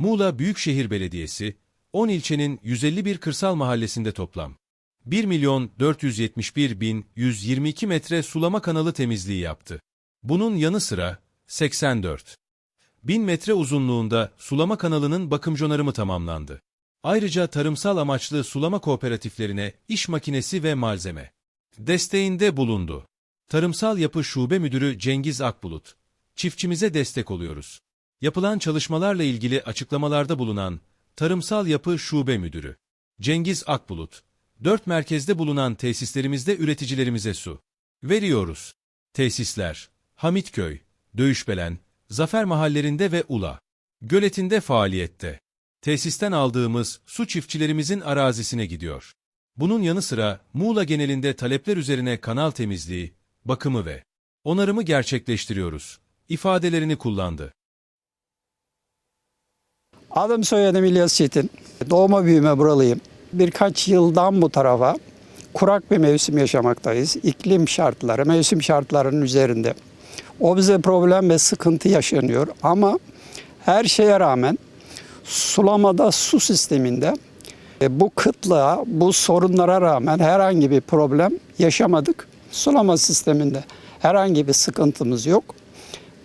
Muğla Büyükşehir Belediyesi, 10 ilçenin 151 kırsal mahallesinde toplam 1 milyon 471 bin 122 metre sulama kanalı temizliği yaptı. Bunun yanı sıra 84 bin metre uzunluğunda sulama kanalının bakım onarımı tamamlandı. Ayrıca tarımsal amaçlı sulama kooperatiflerine iş makinesi ve malzeme desteğinde bulundu. Tarımsal Yapı Şube Müdürü Cengiz Akbulut, çiftçimize destek oluyoruz. Yapılan çalışmalarla ilgili açıklamalarda bulunan Tarımsal Yapı Şube Müdürü Cengiz Akbulut, dört merkezde bulunan tesislerimizde üreticilerimize su veriyoruz. Tesisler, Hamitköy, Dövüşbelen, Zafer mahallerinde ve Ula, Göletinde faaliyette. Tesisten aldığımız su çiftçilerimizin arazisine gidiyor. Bunun yanı sıra Muğla genelinde talepler üzerine kanal temizliği, bakımı ve onarımı gerçekleştiriyoruz. ifadelerini kullandı. Adım soyadım İlyas Çetin. Doğma büyüme buralıyım. Birkaç yıldan bu tarafa kurak bir mevsim yaşamaktayız. İklim şartları, mevsim şartlarının üzerinde. O bize problem ve sıkıntı yaşanıyor ama her şeye rağmen sulamada su sisteminde e, bu kıtlığa, bu sorunlara rağmen herhangi bir problem yaşamadık. Sulama sisteminde herhangi bir sıkıntımız yok.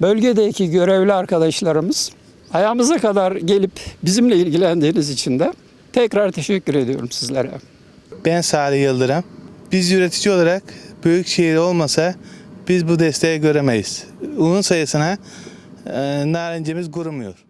Bölgedeki görevli arkadaşlarımız ayağımıza kadar gelip bizimle ilgilendiğiniz için de tekrar teşekkür ediyorum sizlere. Ben Salih Yıldırım. Biz üretici olarak büyük şehir olmasa biz bu desteği göremeyiz. Un sayısına e, narincimiz kurumuyor.